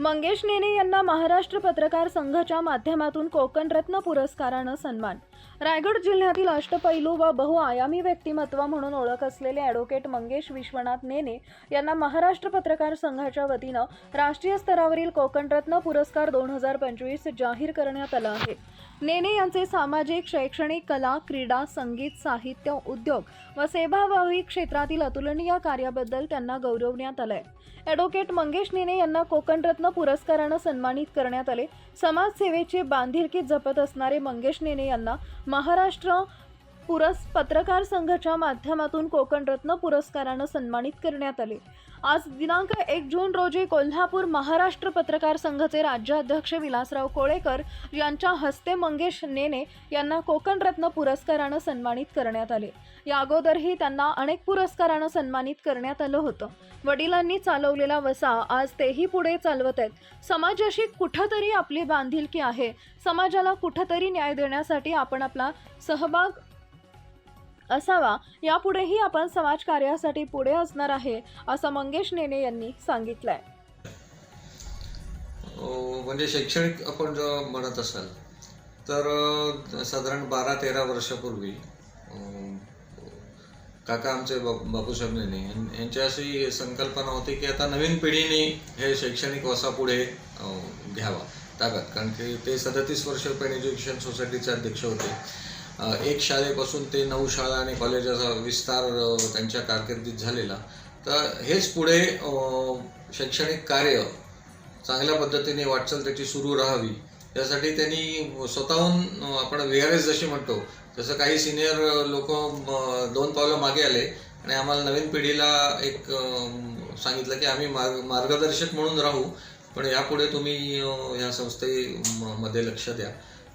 मंगेश नेने यांना महाराष्ट्र पत्रकार संघाच्या माध्यमातून कोकण रत्न पुरस्कारानं सन्मान. रायगड जिल्ह्यातील अष्टपैलू व बहुआयामी व्यक्तिमत्व म्हणून ओळख असलेले ॲडव्होकेट मंगेश विश्वनाथ नेने यांना महाराष्ट्र पत्रकार संघाच्या वतीनं राष्ट्रीय स्तरावरील कोकण रत्न पुरस्कार दोन हजार पंचवीस जाहीर करण्यात आला आहे. नेने यांचे सामाजिक शैक्षणिक कला क्रीडा संगीत साहित्य उद्योग व सेवाभावी क्षेत्रातील अतुलनीय कार्याबद्दल त्यांना गौरवण्यात आलंय. ॲडव्होकेट मंगेश नेने यांना कोकण रत्न पुरस्कारानं सन्मानित करण्यात आले. समाजसेवेची बांधिलकी जपत असणारे मंगेश नेने यांना महाराष्ट्र पुरस पत्रकार संघाच्या माध्यमातून कोकण रत्न पुरस्कारानं सन्मानित करण्यात आले. आज दिनांक एक जून रोजी कोल्हापूर महाराष्ट्र पत्रकार संघाचे राज्याध्यक्ष विलासराव कोळेकर यांच्या हस्ते मंगेश नेने यांना कोकण रत्न पुरस्कारानं सन्मानित करण्यात आले. या अगोदरही त्यांना अनेक पुरस्कारानं सन्मानित करण्यात आलं होतं. वडिलांनी चालवलेला वसा आज तेही पुढे चालवत आहेत. समाजाशी कुठंतरी आपली बांधिलकी आहे. समाजाला कुठंतरी न्याय देण्यासाठी आपण आपला सहभाग असावा. यापुढेही आपण समाजकार्यासाठी पुढे असणार आहे असं मंगेश नेने यांनी सांगितलंय. म्हणजे शैक्षणिक आपण जर म्हणत असाल तर साधारण बारा तेरा वर्षापूर्वी काका आमचे बाप बापूसाहेब नेने यांची अशी संकल्पना होती की आता नवीन पिढीने हे शैक्षणिक वसा पुढे घ्यावा ताकद. कारण की ते सदतीस वर्ष पेन एज्युकेशन सोसायटीचे अध्यक्ष होते. एक शाळेपासून ते नऊ शाळा आणि कॉलेजाचा विस्तार त्यांच्या कारकिर्दीत झालेला. तर हेच पुढे शैक्षणिक कार्य चांगल्या पद्धतीने वाटचाल त्याची सुरू राहावी. त्यासाठी त्यांनी स्वतःहून आपण व्ही आर एस जशी म्हणतो तसं काही सिनियर लोक दोन पावलं मागे आले आणि आम्हाला नवीन पिढीला एक सांगितलं की आम्ही मार्ग मार्गदर्शक म्हणून राहू. पण यापुढे तुम्ही अं, ह्या संस्थेमध्ये लक्ष द्या.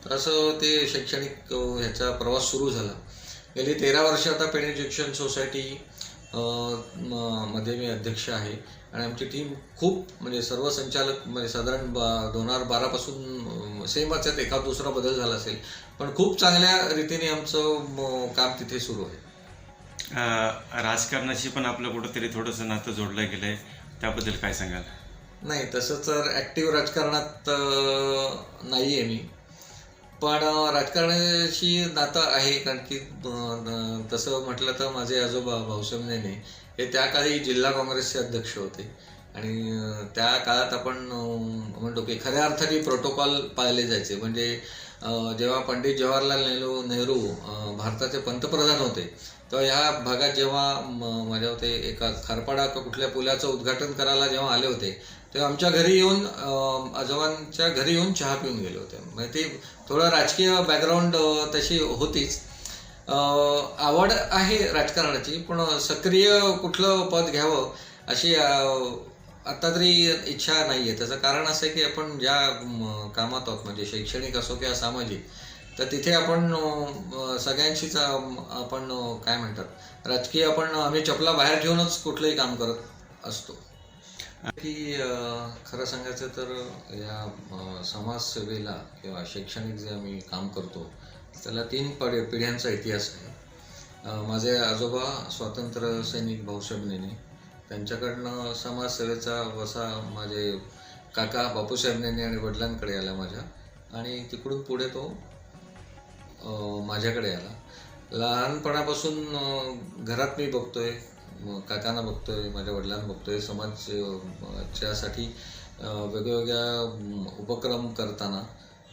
तर असं ते शैक्षणिक ह्याचा प्रवास सुरू झाला. गेली तेरा वर्ष आता पेन एज्युकेशन सोसायटी मध्ये मी अध्यक्ष आहे. आणि आमची टीम खूप म्हणजे सर्व संचालक म्हणजे साधारण बा दोन हजार बारापासून सेमच आहेत एखाद दुसरा बदल झाला असेल. पण खूप चांगल्या रीतीने आमचं म, काम तिथे सुरू आहे. राजकारणाशी पण आपलं कुठंतरी थोडंसं नातं जोडलं गेलं आहे त्याबद्दल काय सांगाल? नाही तसं तर ॲक्टिव्ह राजकारणात नाही आहे मी. पण राजकारणाशी नातं आहे कारण की तसं म्हटलं तर माझे आजोबा भाऊसाहेब नेने हे त्या काळी जिल्हा काँग्रेसचे अध्यक्ष होते. आणि त्या काळात आपण म्हणतो की खऱ्या अर्थाने प्रोटोकॉल पाळले जायचे. म्हणजे जेव्हा पंडित जवाहरलाल नेहरू नेहरू भारताचे पंतप्रधान होते तेव्हा ह्या भागात जेव्हा म- माझ्या होते एका खारपाडा कुठल्या पुलाचं उद्घाटन करायला जेव्हा आले होते तेव्हा आमच्या घरी येऊन आजोबांच्या घरी येऊन चहा पिऊन गेले होते. म्हणजे ते थोडं राजकीय बॅकग्राऊंड तशी होतीच. आवड आहे राजकारणाची पण सक्रिय कुठलं पद घ्यावं अशी आत्ता तरी इच्छा नाही आहे त्याचं कारण असं आहे की आपण ज्या कामात आहोत म्हणजे शैक्षणिक असो किंवा सामाजिक तर तिथे आपण सगळ्यांशीच आपण काय म्हणतात राजकीय आपण आम्ही चपला बाहेर ठेवूनच कुठलंही काम करत असतो. की खरं सांगायचं तर या समाजसेवेला किंवा शैक्षणिक जे आम्ही काम करतो त्याला तीन पड पिढ्यांचा इतिहास आहे. माझे आजोबा स्वातंत्र्य सैनिक भाऊसाहेब नेने त्यांच्याकडनं समाजसेवेचा वसा माझे काका बापूसाहेब नेने आणि वडिलांकडे आला माझ्या आणि तिकडून पुढे तो माझ्याकडे आला. लहानपणापासून घरात मी बघतोय. काकांना बघतोय माझ्या वडिलांना बघतोय समाजासाठी वेगवेगळ्या उपक्रम करताना.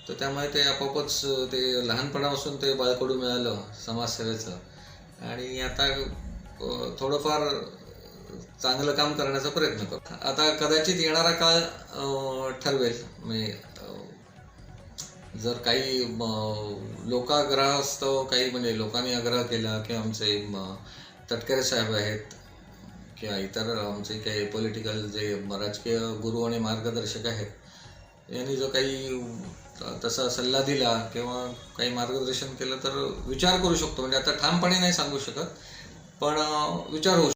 तर त्यामुळे ते आपोआपच ते लहानपणापासून ते बाळकडू मिळालं समाजसेवेचं. आणि आता थोडंफार चांगलं काम करण्याचा प्रयत्न करतो. आता कदाचित येणारा काळ ठरवेल. म्हणजे जर काही म, लोकाग्रह असतो काही म्हणजे लोकांनी आग्रह केला किंवा आमचे तटकरे साहेब आहेत किंवा इतर आमचे काही पॉलिटिकल जे राजकीय गुरु आणि मार्गदर्शक आहेत यांनी जो काही तसा सल्ला दिला किंवा काही मार्गदर्शन केलं तर विचार करू शकतो. म्हणजे आता ठामपणे नाही सांगू शकत पण विचार होऊ